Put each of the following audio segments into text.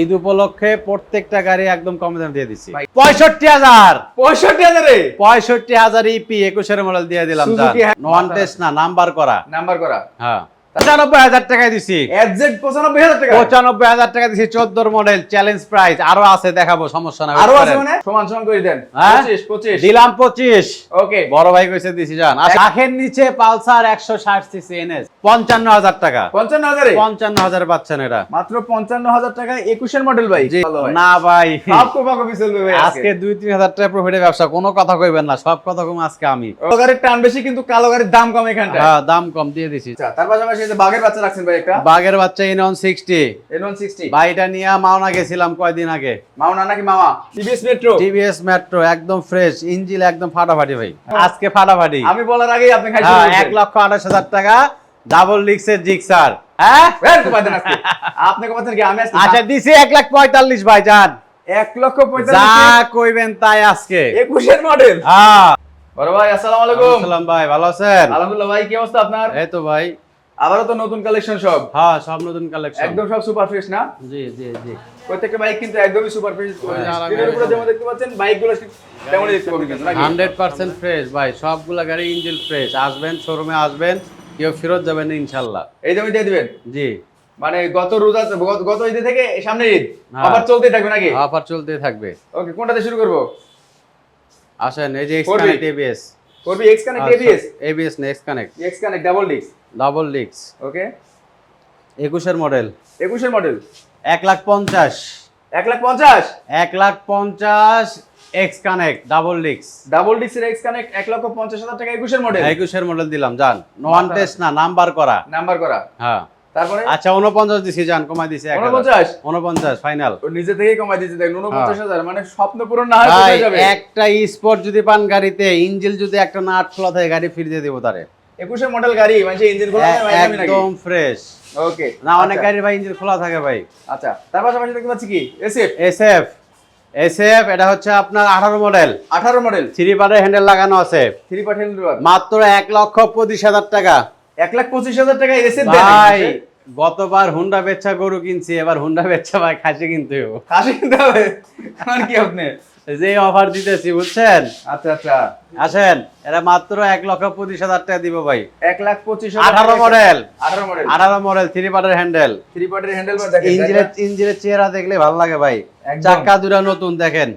ঈদ উপলক্ষে প্রত্যেকটা গাড়ি একদম কম দামে দিয়ে দিচ্ছি পঁয়ষট্টি হাজার। পঁয়ষট্টি হাজারে? পঁয়ষট্টি হাজার ইপি একুশের মডেল দিয়ে দিলাম হ্যাঁ। নন টেস্ট না নাম্বার করা। নাম্বার করা। হ্যাঁ। পঁচানব্বই হাজার টাকায় দিছি। এফজেড পঁচানব্বই হাজার টাকা পঁচানব্বই হাজার টাকা দিছি চোদ্দোর মডেল চ্যালেঞ্জ প্রাইস আরও আছে দেখাবো সমস্যা না আরও আছে মানে? সমান সমান করে দেন। হ্যাঁ? পঁচিশ পঁচিশ। দিলাম পঁচিশ। ওকে বড় ভাই কইছে দিছি জান। আর নিচে পালসার একশো ষাট সিসি এনএস। পঞ্চান্ন হাজার টাকা। পঞ্চান্ন হাজারে? পঞ্চান্ন হাজার পাচ্ছেন এটা মাত্র পঞ্চান্ন হাজার টাকা একুশের মডেল ভাই। না ভাই। আজকে। দুই তিন হাজার টাকা প্রফিটের ব্যবসা কোনো কথা কইবেন না সব কথা কম আজকে আমি। কালো গাড়ির টান বেশি কিন্তু কালো গাড়ির দাম কম এখানটা হ্যাঁ দাম কম দিয়ে দিছি। আচ্ছা তার পাশাপাশি যে বাঘের বাচ্চা রাখছেন ভাই একটা? বাগের বাচ্চা ইনন সিক্সটি সিক্সটি বাড়িটা নিয়ে মাওনা গেছিলাম কয়দিন আগে। মাওনা নাকি মামা টিভিএস মেট্রো টিভিএস মেট্রো একদম ফ্রেশ ইঞ্জিল একদম ফাটাফাটি ভাই। আজকে ফাটাফাটি। আমি বলার আগেই আপনি হ্যাঁ এক লক্ষ আঠাশ হাজার টাকা ডাবল লিক্সের জিক্সার হ্যাঁ? আপনি কোথায় কি আমি আচ্ছা দিছি এক লাখ পঁয়তাল্লিশ ভাই যান এক লক্ষ যা পঁয়তাল্লিশ কইবেন তাই আজকে। একুশের মডেল হ্যাঁ। বড় ভাই আসসালামু আলাইকুম। আসসালাম ভাই ভালো আছেন? আলহামদুলিল্লাহ ভাই কি অবস্থা আপনার? এই তো ভাই আবারও তো নতুন কালেকশন সব। হ্যাঁ সব নতুন কালেকশন একদম সব সুপার ফ্রেশ না? জি জি জি। প্রত্যেকটা বাইক কিন্তু একদমই সুপার ফ্রেশ হ্যাঁ, স্ক্রিনের উপরে যেমন দেখতে পাচ্ছেন বাইকগুলো তেমনই দেখতে পাবেন কিন্তু নাকি? হান্ড্রেড পার্সেন্ট ফ্রেশ ভাই সবগুলা গাড়ি ইঞ্জিন ফ্রেশ আসবেন শোরুমে আসবেন কেউ ফেরত যাবেন না ইনশাল্লাহ এই দামে দিয়ে দিবেন? জি। মানে গত রোজা গত- গত ঈদ থেকে সামনে ঈদ। হ্যাঁ। আবার চলতেই থাকবে নাকি? অফার চলতে থাকবে। ওকে কোনটাতে শুরু করব? আসেন এই যে এক্স? কানেক্ট এবিএস করবি এক্স কানেক্ট এবিএস এবিএস না X connect X connect double disc double leaks okay একুশের মডেল একুশের মডেল এক লাখ পঞ্চাশ। এক লাখ পঞ্চাশ? এক লাখ পঞ্চাশ এক্স কানেক্ট ডাবল লিক্স ডাবল ডিস্কের এক্স কানেক্ট এক লক্ষ পঞ্চাশ হাজার টাকা একুশের মডেল একুশের মডেল দিলাম যান নন টেস্ট না নাম্বার করা। নাম্বার করা। হ্যাঁ। তারপরে? আচ্ছা উনপঞ্চাশ দিছি যান কমাই দিছি। উনপঞ্চাশ উনপঞ্চাশ ফাইনাল ও নিজে থেকেই কমাই দিয়েছে দেখুন উনপঞ্চাশ হ্যাঁ। হাজার মানে স্বপ্ন পূরণ না হয় যাবে? একটা স্পট যদি পান গাড়িতে ইঞ্জিল যদি একটা নাট খোলা থাকে গাড়ি ফিরিয়ে দেবো তারে। একুশের মডেল গাড়ি মানে ইঞ্জিন খোলা একদম ফ্রেশ ওকে না অনেক গাড়ি ভাই ইঞ্জিন খোলা থাকে ভাই। আচ্ছা তার পাশাপাশি দেখতে পাচ্ছি কি? এসএফ এসএফ এসএফ এটা হচ্ছে আপনার আঠারো মডেল আঠারো মডেল থ্রি পারের হ্যান্ডেল লাগানো আছে। থ্রি পার্টেন মাত্র এক লক্ষ পঁচিশ হাজার টাকা। এক লাখ পঁচিশ হাজার টাকা এসএফ ভাই গতবার হুন্ডা বেচা গরু কিনছি এবার হুন্ডা বেচা ভাই খাসি কিনতে হবে। কাশি কিনতে হবে? কারণ কি আপনি? যে অফার দিতেছি বুঝছেন? আচ্ছা আচ্ছা। আসেন এটা মাত্র এক লক্ষ পঁচিশ হাজার টাকা দিব ভাই। এক লাখ পঁচিশ আঠারো মডেল আঠারো মডেল আঠারো মডেল থ্রি পারের হ্যান্ডেল থ্রি পার্টের হ্যান্ডেল ইঞ্জিনের ইঞ্জিনের চেহারা দেখলে ভালো লাগে ভাই। চাক্কা দুটা নতুন দেখেন।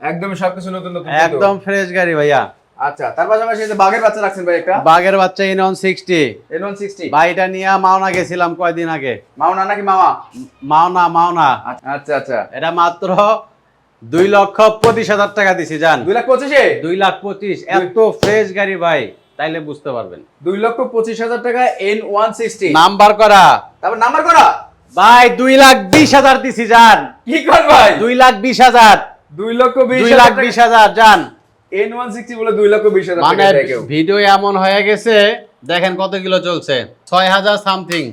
একদম সবকিছু নতুন নতুন একদম ফ্রেশ গাড়ি ভাইয়া। আচ্ছা তার পাশাপাশি বাঘের বাচ্চা রাখছেন ভাই একটা? বাগের বাচ্চা সিক্সটি সিক্সটি নিয়ে মাওনা গেছিলাম কয়দিন আগে। মাওনা নাকি মামা? মাওনা মাওনা। আচ্ছা আচ্ছা। এটা মাত্র দুই লক্ষ পঁচিশ হাজার টাকা দিছি যান দুই লাখ পঁচিশে? দুই লাখ পঁচিশ এত ফ্রেশ গাড়ি ভাই তাইলে বুঝতে পারবেন। দুই লক্ষ পঁচিশ হাজার টাকা এন ওয়ান সিক্সটি নাম্বার করা। তারপর নাম্বার করা? ভাই দুই লাখ বিশ হাজার দিছি যান কি কর ভাই? দুই লাখ বিশ হাজার। দুই লক্ষ বিশ দুই লাখ বিশ হাজার যান এন ওয়ান সিক্সটি বলে দুই লক্ষ বিশ হাজার মানে ভিডিও এমন হয়ে গেছে দেখেন কত কিলো চলছে। ছয় হাজার সামথিং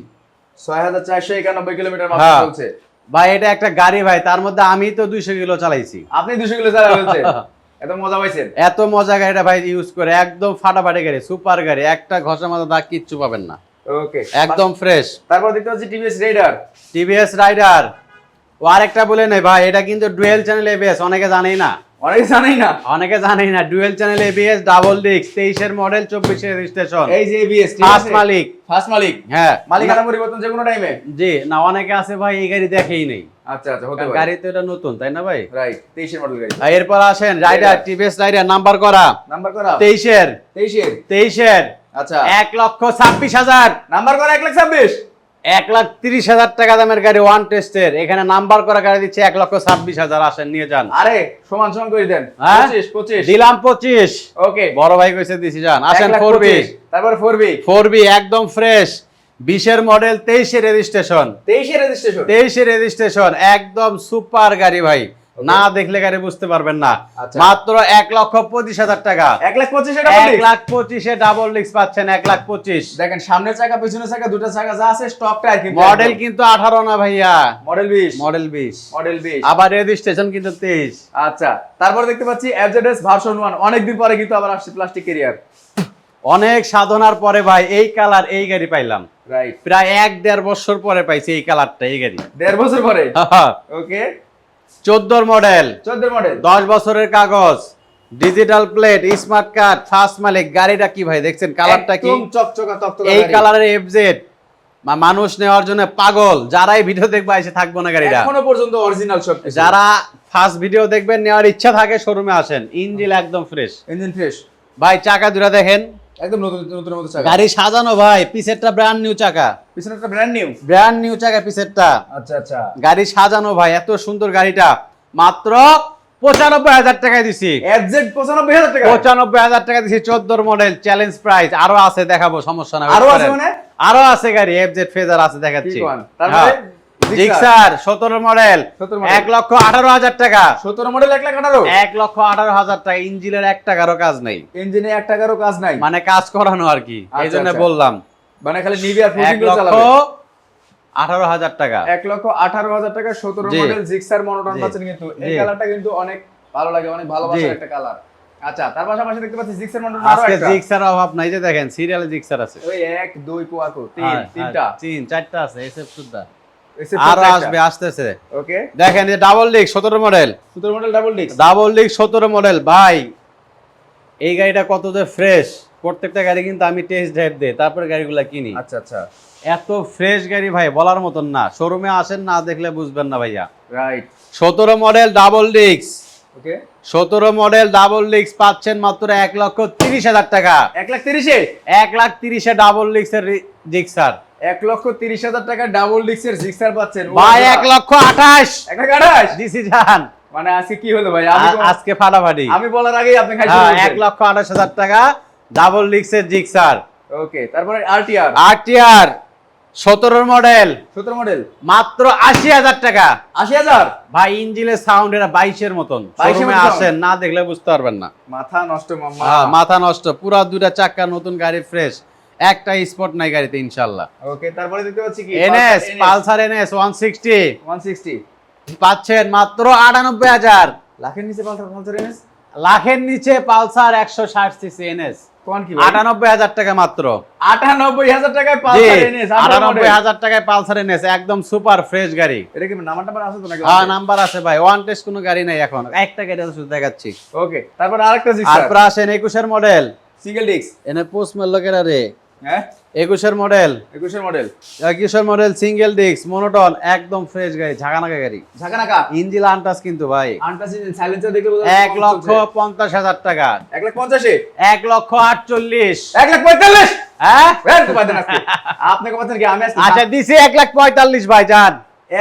ছয় হাজার চারশো একানব্বই কিলোমিটার মাত্র হ্যাঁ। চলছে। ভাই এটা একটা গাড়ি ভাই তার মধ্যে আমি তো দুইশো কিলো চালাইছি। আপনি দুশো কিলো চালা এত মজা পাইছেন? এত মজা গাড়িটা ভাই ইউজ করে একদম ফাটাফাটি গাড়ি সুপার গাড়ি একটা ঘষা মাথা দাগ কিচ্ছু পাবেন না। ওকে একদম ফ্রেশ তারপর দেখতে পাচ্ছি টিভিএস রাইডার টিভিএস রাইডার ও আরেকটা বলে নেই ভাই এটা কিন্তু ডুয়েল চ্যানেল এবিএস অনেকে জানেই না। অনেকে জানেই না। অনেকে জানেই না dual channel ABS double disc model registration. এই যে এবিএস ফার্স্ট মালিক। ফার্স্ট মালিক। হ্যাঁ। মালিকানা পরিবর্তন যে কোনো টাইমে জি না অনেকে আছে ভাই এই গাড়ি দেখেই নেই। আচ্ছা আচ্ছা হতে পারে। গাড়ি তো এটা নতুন তাই না ভাই? রাইট মডেল গাড়ি। এরপর আসেন রাইডার টিভিএস রাইডার নাম্বার করা। নাম্বার করা। আচ্ছা। এক লক্ষ ছাব্বিশ হাজার। নাম্বার করা এক লাখ ছাব্বিশ। এক লাখ তিরিশ হাজার টাকা দামের গাড়ি ওয়ান টেস্টের এখানে নাম্বার করা গাড়ি দিচ্ছে এক লক্ষ ছাব্বিশ হাজার। আসেন নিয়ে যান। আরে সমান সমান করে দেন। হ্যাঁ? পঁচিশ পঁচিশ। দিলাম পঁচিশ। ওকে। বড় ভাই কইছে দিছি যান। আসেন ফোর বি তারপর ফোর বি ফোর বি একদম ফ্রেশ বিশের মডেল তেইশে রেজিস্ট্রেশন তেইশে রেজিস্ট্রেশন তেইশে রেজিস্ট্রেশন একদম সুপার গাড়ি ভাই। না দেখলে গাড়ি বুঝতে পারবেন না। আচ্ছা। মাত্র এক লক্ষ পঁচিশ হাজার টাকা। এক লাখ পঁচিশে এক লাখ পঁচিশে ডাবল ডিস্ক পাচ্ছেন এক লাখ পঁচিশ। দেখেন সামনের চাকা পেছনের চাকা দুটো চাকা যা আছে স্টক টায়ার কিন্তু মডেল কিন্তু আঠারো না ভাইয়া। মডেল বিশ। মডেল বিশ। মডেল বিশ। আবার রেজিস্ট্রেশন কিন্তু তেইশ। আচ্ছা তারপর দেখতে পাচ্ছি এফজেডএস ভার্সন ওয়ান অনেকদিন পরে কিন্তু আবার আসছে প্লাস্টিক কেরিয়ার অনেক সাধনার পরে ভাই এই কালার এই গাড়ি পাইলাম। রাইট প্রায় এক দেড় বছর পরে পাইছি এই কালারটা এই গাড়ি। দেড় বছর পরে? ওকে চোদ্দোর মডেল। চোদ্দ মডেল। দশ বছরের কাগজ digital plate smart card first মালিক গাড়িটা কি ভাই দেখছেন? কালারটা কি? এই। কালারের এফজেড মানুষ নেওয়ার জন্য পাগল। যারাই ভিডিও দেখবে এসে থাকব না গাড়িটা। এখনও পর্যন্ত অরিজিনাল সব যারা ফার্স্ট ভিডিও দেখবেন নেওয়ার ইচ্ছা থাকে শোরুমে আসেন। ইঞ্জিন একদম ফ্রেশ ইঞ্জিন ফ্রেশ ভাই চাকা দুটা দেখেন। একদম নতুন নতুন মতো চাকা। গাড়ি সাজানো ভাই পিছেরটা ব্র্যান্ড নিউ চাকা। ব্র্যান্ড নিউ ব্র্যান্ড নিউ চাকা পিছেরটা আচ্ছা আচ্ছা। গাড়ি সাজানো ভাই এত সুন্দর গাড়িটা। মাত্র পঁচানব্বই হাজার টাকায় দিছি। পঁচানব্বই হাজার টাকা পঁচানব্বই হাজার টাকা দিছি চোদ্দোর মডেল চ্যালেঞ্জ প্রাইস আরও আছে দেখাবো সমস্যা না আরও আছে মানে? আরও আছে গাড়ি এফজেড ফেজার আছে দেখাচ্ছি। তারপরে? Gixxer? জিক্সার সতেরো মডেল 17 এক লক্ষ আঠারো হাজার টাকা। সতেরো মডেল এক লাখ আঠারো? এক লক্ষ আঠারো হাজার টাকা ইঞ্জিনের এক টাকারও কাজ নেই। ইঞ্জিনে এক টাকারও কাজ নাই? মানে কাজ করানো আর কি এই আচ্ছা, জন্য আচ্ছা। বললাম। মানে খালি এক ফুজিং লক্ষ আঠারো হাজার টাকা। এক লক্ষ আঠারো হাজার টাকা সতেরো। Model Gixxer monotone. পাচ্ছেন কিন্তু। এই কালারটা কিন্তু অনেক ভালো লাগে অনেক ভালোবাসার একটা কালার। আচ্ছা তার পাশাপাশি দেখতে পাচ্ছি জিক্সার আরও আজকে জিক্সার অভাব নাই যে দেখেন সিরিয়ালে জিক্সার আছে। ওই এক দুই পোয়াকো তিন হ্যাঁ, তিনটা। তিন চারটা আছে এসএফ সুদ্ধা আরও আসবে আসতেছে। ওকে দেখেন যে ডাবল ডিক সতেরো মডেল সতেরো model double disc double disc সতেরো মডেল ভাই এই গাড়িটা কত যে ফ্রেশ প্রত্যেকটা গাড়ি কিন্তু আমি টেস্ট ড্রাইভ দিই তারপরে গাড়িগুলো কিনি। আচ্ছা আচ্ছা। এত ফ্রেশ গাড়ি ভাই বলার মতন না। শোরুমে আসেন না দেখলে বুঝবেন না ভাইয়া। রাইট সতেরো মডেল ডাবল ডিক্স ওকে সতেরো মডেল ডাবল ডিক্স পাচ্ছেন মাত্র এক লক্ষ তিরিশ হাজার টাকা। এক লাখ তিরিশে? এক লাখ তিরিশে ডাবল ডিক্সের ডিক্সার এক লক্ষ তিরিশ হাজার টাকা ডাবল জিক্সার পাচ্ছেন। ভাই এক লক্ষ আঠাশ। এক লাখ আঠাশ? দিছি যান মানে আজকে কি হলো ভাই? আজকে ফাটাফাটি। আমি বলার আগেই আপনি হ্যাঁ এক লক্ষ আঠাশ হাজার টাকা ডাবল ডিক্সের জিক্সার। ওকে তারপরে আরটিআর আরটিআর সতেরো মডেল সতেরো মডেল মাত্র আশি হাজার টাকা। আশি হাজার? ভাই ইঞ্জিনের সাউন্ড এটা বাইশের মতন। 22 এর শোরুমে মতন? আসেন না দেখলে বুঝতে পারবেন না। মাথা নষ্ট হ্যাঁ, মাথা নষ্ট। পুরা দুটা চাক্কা নতুন গাড়ি ফ্রেশ একটা স্পট নাই গাড়িতে ইনশাল্লাহ। ওকে তারপরে দেখতে পাচ্ছি কি? NS Pulsar NS. One sixty one sixty পাচ্ছেন মাত্র আটানব্বই হাজার। লাখের নিচে পালসার পালসার এনএস? লাখের নিচে পালসার একশো ষাট সিসি এনএস। কোন কি আটানব্বই হাজার টাকা মাত্র। আটানব্বই হাজার টাকায় পালসার এনএস আটানব্বই হাজার টাকায় পালসার এনএস একদম সুপার ফ্রেশ গাড়ি। এটা কি নাম্বার টাম্বার আছে তো নাকি? হ্যাঁ নাম্বার আছে ভাই ওয়ান টেস্ট কোনো গাড়ি নাই এখন। একটা গাড়ি আছে শুধু দেখাচ্ছি। ওকে তারপর আরেকটা জিক্সার তারপর আসেন একুশের মডেল সিঙ্গেল ডিস্ক এনে পোস্ট মেলোকেরা রে? হ্যাঁ? একুশের মডেল একুশের মডেল একুশের মডেল সিঙ্গেল ডিস্ক মনোটন একদম ফ্রেশ গাড়ি ঝাঁকানাকা গাড়ি। ঝাঁকা নাকা ইঞ্জিল আনটাস কিন্তু ভাই। আনটাস সাইলেন্সার এক লক্ষ পঞ্চাশ হাজার টাকা। এক লাখ পঞ্চাশে? এক লক্ষ আটচল্লিশ। এক লাখ পঁয়তাল্লিশ? হ্যাঁ। আপনাকে কি আমি আচ্ছা দিছি এক লাখ পঁয়তাল্লিশ ভাই যান।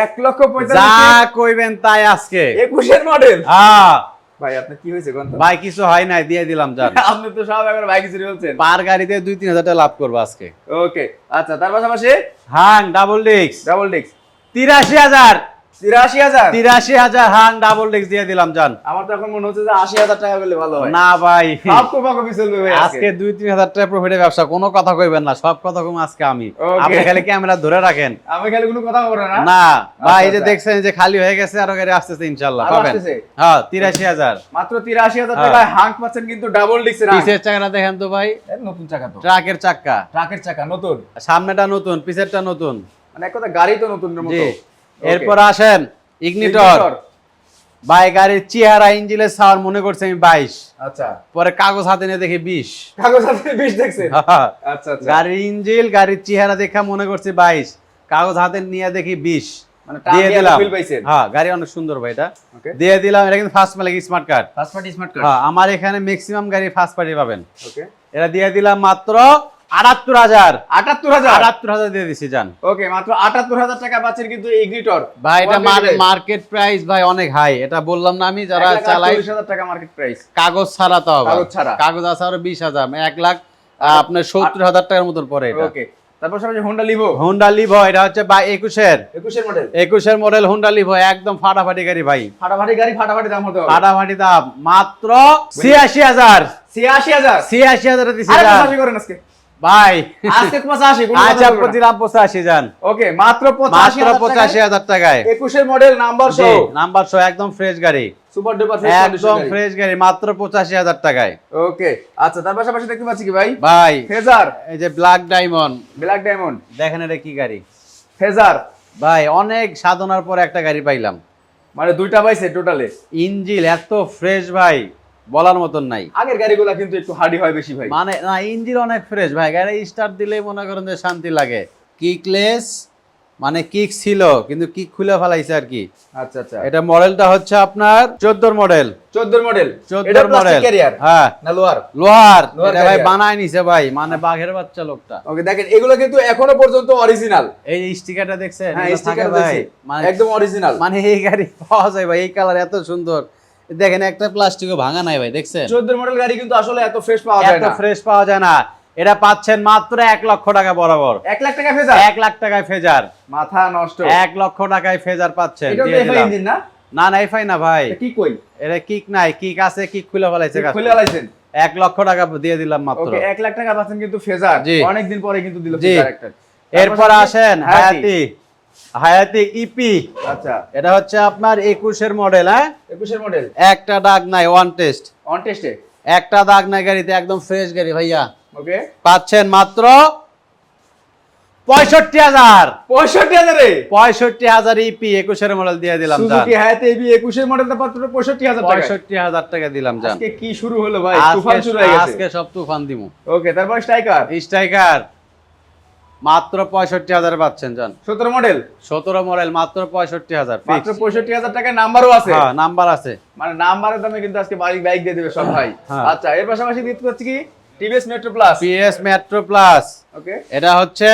এক লক্ষ যা পঁয়তাল্লিশ কইবেন তাই আজকে। একুশের মডেল হ্যাঁ। ভাই আপনার কি হয়েছে ভাই কিছু হয় নাই দিয়ে দিলাম যান। আপনি তো সব একবার ভাই কিছু বলছেন। পার গাড়িতে দুই তিন হাজার টাকা লাভ করব আজকে। ওকে আচ্ছা তার পাশাপাশি? Hang double disc double disc তিরাশি হাজার। তিরাশি হাজার? তিরাশি হাজার হাং ডাবল ডিস্ক দিয়ে দিলাম যান আমার তো এখন মনে হচ্ছে যে আশি হাজার টাকা করলে ভালো হয়। না ভাই। সব কোপা কপি ভাই আজকে। দুই তিন হাজার টাকা প্রফিটের ব্যবসা কোনো কথা কইবেন না সব কথা কম আজকে আমি। আপনি খালি ক্যামেরা ধরে রাখেন। আমি খালি কোনো কথা বলব না? না ভাই এই যে আচ্ছা। দেখছেন যে খালি হয়ে গেছে আরও গাড়ি আসতেছে পাবেন। হ্যাঁ তিরাশি হাজার। মাত্র তিরাশি হাজার হ্যাঁ। টাকায় হাঁক পাচ্ছেন কিন্তু ডাবল। পিছের চাকাটা দেখেন তো ভাই। নতুন চাকা তো। ট্রাকের চাক্কা ট্রাকের চাকা নতুন। সামনেটা নতুন পিছেরটা নতুন। মানে এক কথা গাড়ি তো নতুন মতো. এরপর আসেন ইগনিটর। ভাই গাড়ির চেহারা ইঞ্জিনের সাউন্ড মনে করছে আমি বাইশ। আচ্ছা। পরে কাগজ হাতে নিয়ে দেখি বিশ। কাগজ হাতে বিশ দেখছেন? আচ্ছা আচ্ছা। গাড়ির ইঞ্জিল গাড়ির চেহারা দেখা মনে করছে বাইশ। কাগজ হাতে নিয়ে দেখি বিশ। মানে দিয়ে দিয়ে দিলাম। হ্যাঁ গাড়ি অনেক সুন্দর ভাই এটা। দিয়ে দিলাম এটা কিন্তু ফার্স্ট মালিক smart card first party smart card হ্যাঁ আমার এখানে ম্যাক্সিমাম গাড়ি ফার্স্ট পার্টি পাবেন। ওকে এটা দিয়ে দিলাম মাত্র আটাত্তর হাজার। আটাত্তর হাজার? আটাত্তর হাজার দিয়ে দিছি যান ওকে মাত্র আটাত্তর হাজার টাকা পাচ্ছেন কিন্তু ইগনিটর ভাই এটা মার্কেট প্রাইস ভাই অনেক হাই এটা বললাম না আমি যারা চালাই হাজার টাকা মার্কেট প্রাইস কাগজ ছাড়া তো কাগজ ছাড়া। কাগজ আছে আরও বিশ হাজার। এক লাখ আপনার সত্তর হাজার টাকার মতন পরে এটা। ওকে তারপর সবাই হোন্ডা লিভো হোন্ডা লিভো এটা হচ্ছে বা একুশের। একুশের মডেল একুশের মডেল হোন্ডা লিভো একদম ফাটাফাটি গাড়ি ভাই। ফাটাফাটি গাড়ি ফাটাফাটি দাম হতে হবে। ফাটাফাটি দাম মাত্র ছিয়াশি হাজার। ছিয়াশি হাজার? ছিয়াশি হাজার আজকে ভাই আজকে পঁচাশি আচ্ছা দিলাম পঁচাশি যান ওকে মাত্র পঁচাশি মাত্র পঁচাশি হাজার টাকায়। একুশের মডেল নাম্বার নাম্বার একদম ফ্রেশ গাড়ি। সুপার ডুপার একদম ফ্রেশ গাড়ি মাত্র পঁচাশি হাজার টাকায়। ওকে আচ্ছা তার পাশাপাশি দেখতে পাচ্ছি কি ভাই? ভাই ফেজার এই যে ব্ল্যাক ডায়মন্ড ব্ল্যাক ডায়মন্ড দেখেন এটা কি গাড়ি। ফেজার ভাই অনেক সাধনার পর একটা গাড়ি পাইলাম। মানে দুইটা পাইছে টোটালে ইঞ্জিল এত ফ্রেশ ভাই। বলার মতন নাই। আগের গাড়িগুলো কিন্তু একটু হার্ডি হয় বেশি ভাই। মানে না ইঞ্জিন অনেক ফ্রেশ ভাই। গাড়ি স্টার্ট দিলেই মনে করেন যে শান্তি লাগে। কিকলেস মানে কিক ছিল কিন্তু কিক খুলে ফেলাইছে আর কি। আচ্ছা আচ্ছা। এটা মডেলটা হচ্ছে আপনার চোদ্দোর মডেল 14 মডেল এটা চোদ্দোর মডেল হ্যাঁ। না লোহার? লোহার। এটা ভাই বানায় নিছে ভাই। মানে বাঘের বাচ্চা লোকটা। ওকে দেখেন এগুলো কিন্তু এখনও পর্যন্ত অরিজিনাল এই স্টিকারটা দেখছেন? হ্যাঁ স্টিকার ভাই দেখছি। মানে একদম অরিজিনাল মানে এই গাড়ি পাওয়া যায় ভাই এই কালার এত সুন্দর। দেখেন একটা প্লাস্টিকও ভাঙা নাই ভাই দেখছেন? 14 মডেল গাড়ি কিন্তু আসলে এত ফ্রেশ পাওয়া যায় এত ফ্রেশ পাওয়া যায় না। এটা পাচ্ছেন মাত্র এক লক্ষ টাকা বরাবর। 1 লাখ টাকা ফেজার? এক লাখ টাকায় ফেজার। মাথা নষ্ট। এক লক্ষ টাকায় ফেজার পাচ্ছেন এফআই না? না না এফাই না ভাই। কি কই? এটা কিক নাই কিক আছে কিক খুলে ফেলাইছে কাজ খুলে লাইছেন এক লক্ষ টাকা দিয়ে দিলাম মাত্র। ওকে 1 লাখ টাকা পাচ্ছেন কিন্তু ফেজার। অনেক দিন পরে কিন্তু দিল ফেজার একটা। এরপর আসেন হায়াতি। হায়াতি ইপি আচ্ছা। এটা হচ্ছে আপনার একুশের মডেল হ্যাঁ? 21 এর মডেল একটা দাগ নাই ওয়ান টেস্ট অন টেস্টে একটা দাগ নাই গাড়িতে একদম ফ্রেশ গাড়ি ভাইয়া। ওকে পাচ্ছেন মাত্র পঁয়ষট্টি হাজার। 65000 এ পঁয়ষট্টি হাজার ইপি একুশের মডেল দিয়ে দিলাম সুজুকি হায়াতে 21 এর মডেলটা মাত্র 65000 টাকা। পঁয়ষট্টি হাজার টাকা দিলাম আজকে কি শুরু হলো ভাই? তুফান শুরু হয়ে আজকে গেছে। আজকে সব তুফান দিমু। ওকে তারপর স্ট্রাইকার স্ট্রাইকার মাত্র পঁয়ষট্টি হাজার পাচ্ছেন যান 17 মডেল সতেরো মডেল মাত্র পঁয়ষট্টি হাজার মাত্র 65000 টাকা নাম্বারও আছে? হ্যাঁ নাম্বার আছে। মানে নাম্বারের দামে কিন্তু আজকে বাইক বাইক দিয়ে দেবে সব ভাই। হ্যাঁ। আচ্ছা এর পাশাপাশি দিতে পাচ্ছি কি? TVS Metro plus PS Metro plus okay এটা হচ্ছে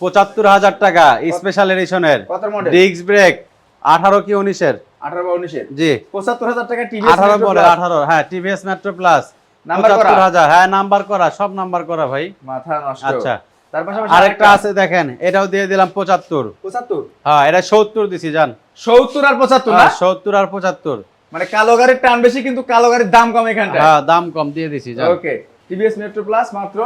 পঁচাত্তর হাজার টাকা স্পেশাল এডিশনের ডিস্ক ব্রেক আঠারো কি উনিশের? 18 বা 19 এর জি 75000 টাকা টিভিএস আঠারো মডেল আঠারো হ্যাঁ টিভিএস মেট্রো প্লাস নাম্বার করা? হাজার হ্যাঁ নাম্বার করা সব নাম্বার করা ভাই। মাথা নষ্ট। আচ্ছা। আরেকটা আছে দেখেন এটাও দিয়ে দিলাম পঁচাত্তর। 75 হ্যাঁ এটা সত্তর দিছি যান 70 আর 75 হ্যাঁ, সত্তর আর পঁচাত্তর। মানে কালো গাড়ির টান বেশি কিন্তু কালো গাড়ির দাম কম এখানটা হ্যাঁ দাম কম দিয়ে দিছি যান ওকে টিভিএস মেট্রো প্লাস মাত্র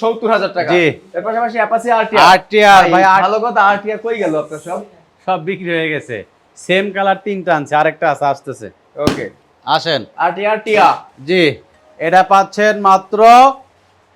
70000 টাকা। জি। এর পাশাপাশি অ্যাপাচি আরটিআর আরটিআর ভাই ভালো কথা আরটিআর কই গেল আপনার সব? সব বিক্রি হয়ে গেছে। সেম কালার তিনটা আনছে আরেকটা আছে আসতেছে। ওকে। আসেন। আরটিআর টিয়া। জি এটা পাচ্ছেন মাত্র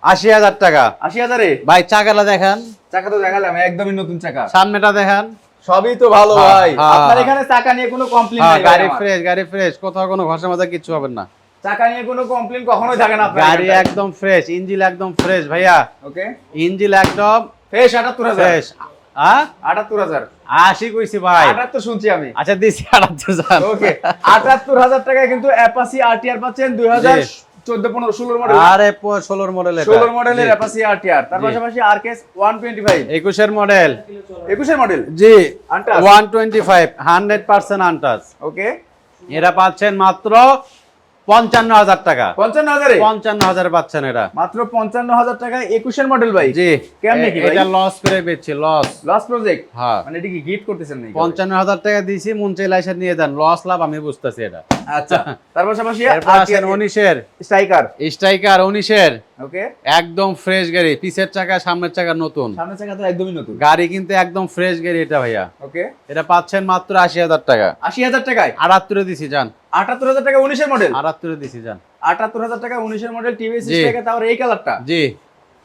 আশি হাজার টাকা। 80000 এ ভাই চাকাটা দেখেন। চাকা তো দেখালাম একদমই নতুন চাকা। সামনেটা দেখেন। সবই তো ভালো হ্যাঁ, ভাই। হ্যাঁ, আপনার হ্যাঁ। এখানে চাকা নিয়ে কোনো কমপ্লেইন হ্যাঁ নাই গাড়ি ফ্রেশ গাড়ি ফ্রেশ কোথাও কোনো ঘষা মাজা কিচ্ছু হবে না। চাকা নিয়ে কোনো কমপ্লেইন কখনোই থাকে না আপনার গাড়ি একদম ফ্রেশ ইঞ্জিল একদম ফ্রেশ ভাইয়া। ওকে ইঞ্জিল একদম ফ্রেশ 78000 ফ্রেশ হ্যাঁ? 78000 আশি কইছি ভাই। 78 শুনছি আমি। আচ্ছা দিছি আটাত্তর যান ওকে 78000 টাকায় কিন্তু অ্যাপাচি আরটিআর পাচ্ছেন 2014 15 16 মডেল আরে ষোলোর মডেল 16 মডেলের। অ্যাপাচি আরটিআর তার। পাশাপাশি আরকেএস 125 একুশের মডেল 21 এর মডেল জি? One twenty five hundred percent আন্টাস okay এরা পাচ্ছেন মাত্র পঞ্চান্ন হাজার টাকা। 55000 এ পঞ্চান্ন হাজার পাচ্ছেন মাত্র 55000 টাকায় 21 এর মডেল ভাই। জি। কেমনে কি এটা লস করে বেচছি লস লস প্রজেক্ট হ্যাঁ। মানে এটা কি গিফট করতেছেন নাকি? পঞ্চান্ন হাজার টাকা দিয়েছি মুনচে লাইসের নিয়ে দেন লস লাভ আমি বুঝতেছি এটা। আচ্ছা। তার পাশাপাশি আসেন উনিশের। স্ট্রাইকার। স্ট্রাইকার উনিশের। ওকে। একদম ফ্রেশ গাড়ি পিছের চাকা সামনের চাকা নতুন। সামনের চাকা তো একদমই নতুন। গাড়ি কিন্তু একদম ফ্রেশ গাড়ি এটা ভাইয়া। ওকে। এটা পাচ্ছেন মাত্র আশি হাজার টাকা। 80000 টাকায়? আটাত্তরে দিছি যান। 78000 টাকা 19 এর মডেল আটাত্তরে দিছি যান 78000 টাকা 19 এর মডেল টিভিএস তাও এই কালারটা জি।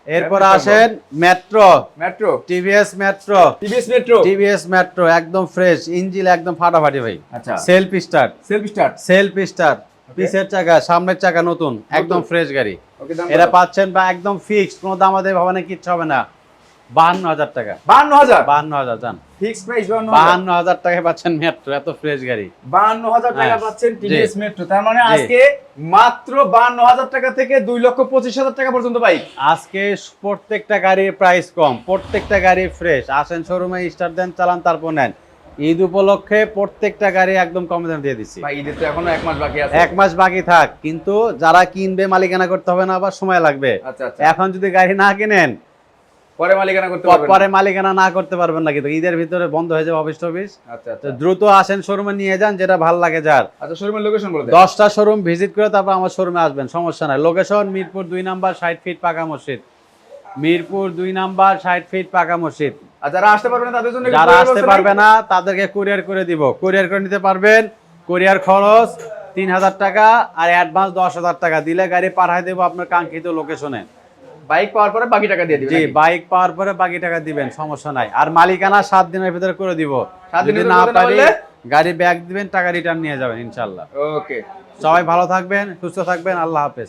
এরপর আসেন Metro Metro TVS Metro TVS Metro TVS Metro একদম ফ্রেশ ইঞ্জিল একদম ফাটাফাটি ভাই। আচ্ছা। Self start self start self start পিছের চাকা সামনের চাকা নতুন একদম ফ্রেশ গাড়ি। এরা পাচ্ছেন বা একদম ফিক্সড কোনো দাম আমাদের ভাবানে কিচ্ছু হবে না। বাহান্ন হাজার টাকা। 52000 বাহান্ন হাজার যান ফিক্স প্রাইস বাহান্ন হাজার। টাকায় পাচ্ছেন মেট্রো এত ফ্রেশ গাড়ি। 52000 টাকা। পাচ্ছেন টিভিএস মেট্রো। তার মানে আজকে মাত্র 52000 টাকা থেকে 2 লক্ষ 25000 টাকা পর্যন্ত বাইক আজকে প্রত্যেকটা গাড়ির প্রাইস কম প্রত্যেকটা গাড়ি ফ্রেশ আসেন শোরুমে স্টার্ট দেন চালান তারপর নেন। ঈদ উপলক্ষে প্রত্যেকটা গাড়ি একদম কমে দাম দিয়ে দিচ্ছি। ভাই ঈদের তো এখনও এক মাস বাকি আছে। এক মাস বাকি থাক কিন্তু যারা কিনবে মালিকানা করতে হবে না আবার সময় লাগবে। আচ্ছা আচ্ছা। এখন যদি গাড়ি না কিনেন পরে মালিকানা করতে পারবেন পরে মালিকানা না করতে পারবেন না কিন্তু ঈদের ভিতরে বন্ধ হয়ে যাবে অফিস টফিস। আচ্ছা তো আচ্ছা দ্রুত আসেন শোরুমে নিয়ে যান যেটা ভালো লাগে যার। আচ্ছা শোরুমের লোকেশন বলে দেন। শোরুম ভিজিট করে তারপর আমার শোরুমে আসবেন সমস্যা নাই। লোকেশন মিরপুর দুই নাম্বার ষাট ফিট পাকা মসজিদ। মিরপুর নাম্বার ষাট ফিট পাকা মসজিদ। আর যারা আসতে পারবে না তাদের জন্য যারা আসতে পারবে না তাদেরকে কুরিয়ার করে দিব। কুরিয়ার করে নিতে পারবেন কুরিয়ার খরচ তিন হাজার টাকা আর অ্যাডভান্স দশ হাজার টাকা। দিলে গাড়ি পাঠায় দেবো আপনার কাঙ্ক্ষিত লোকেশনে বাইক পাওয়ার পরে বাকি টাকা দিয়ে দিবেন জি বাইক পাওয়ার পরে বাকি টাকা দিবেন সমস্যা নাই। আর মালিকানা সাত দিনের ভিতরে করে দিব। সাত দিনের না পারি পারলে? গাড়ি ব্যাগ দিবেন টাকা রিটার্ন নিয়ে যাবেন ইনশাল্লাহ ওকে সবাই ভালো থাকবেন সুস্থ থাকবেন আল্লাহ হাফেজ।